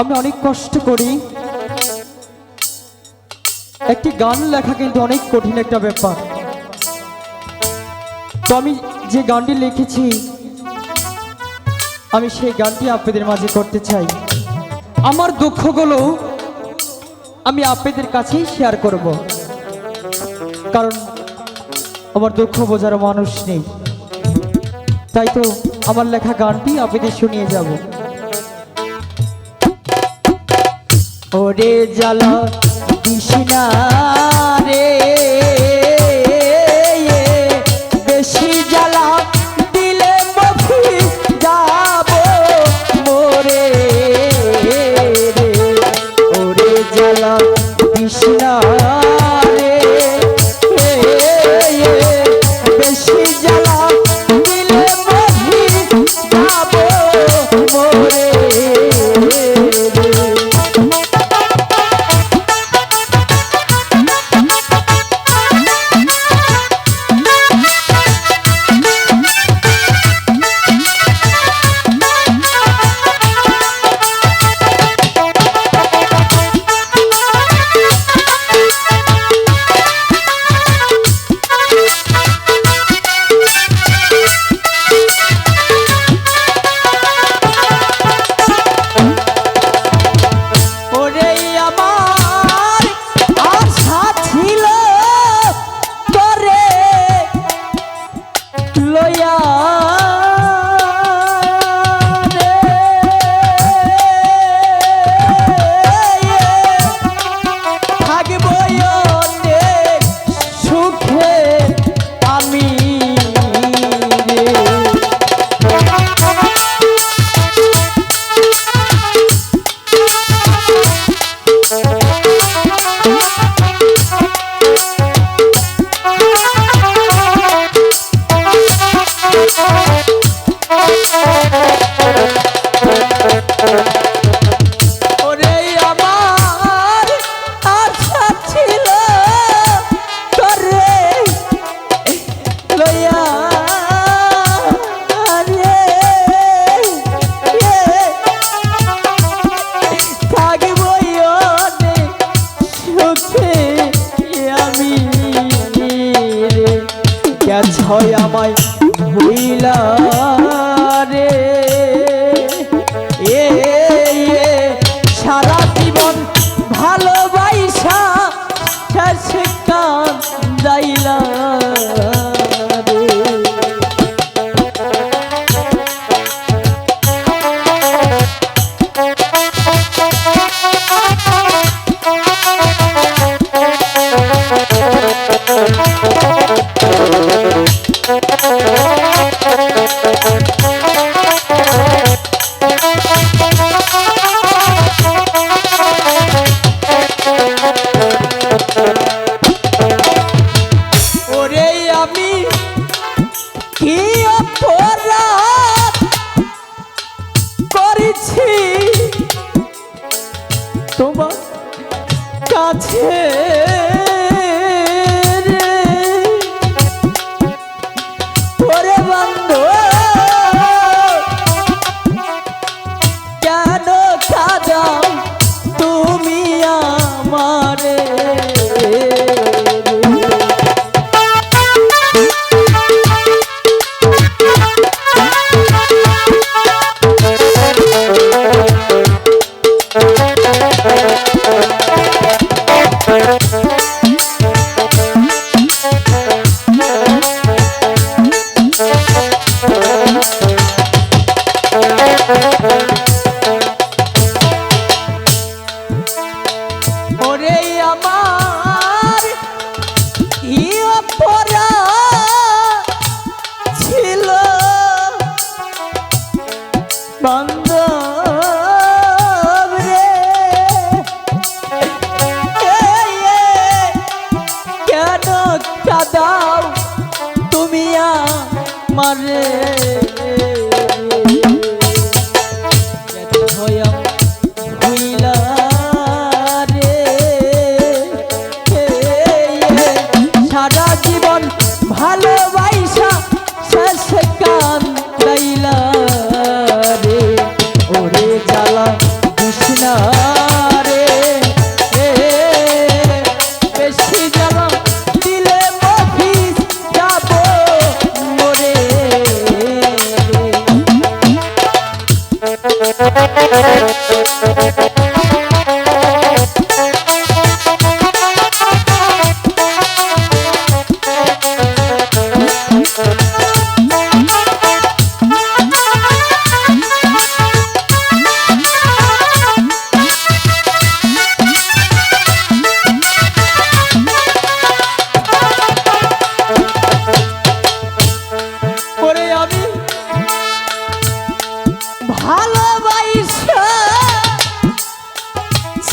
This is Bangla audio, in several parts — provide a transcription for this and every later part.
আমি অনেক কষ্ট করি। একটি গান লেখা কিন্তু অনেক কঠিন একটা ব্যাপার। তো আমি যে গানটি লিখেছি, আমি সেই গানটি আপনাদের মাঝে করতে চাই। আমার দুঃখগুলো আমি আপনাদের কাছেই শেয়ার করব। কারণ আমার দুঃখ বোঝার মানুষ নেই। তাই তো আমার লেখা গানটি আপনাদের শুনিয়ে যাব। ওরে জল কৃষ্ণা রে। বেশি জ্বালা ওরে 品 জ্বালা কৃষ্ণা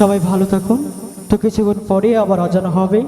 সবাই ভালো থাকুন তো কিছুক্ষণ পরে আবার অজানা হবে।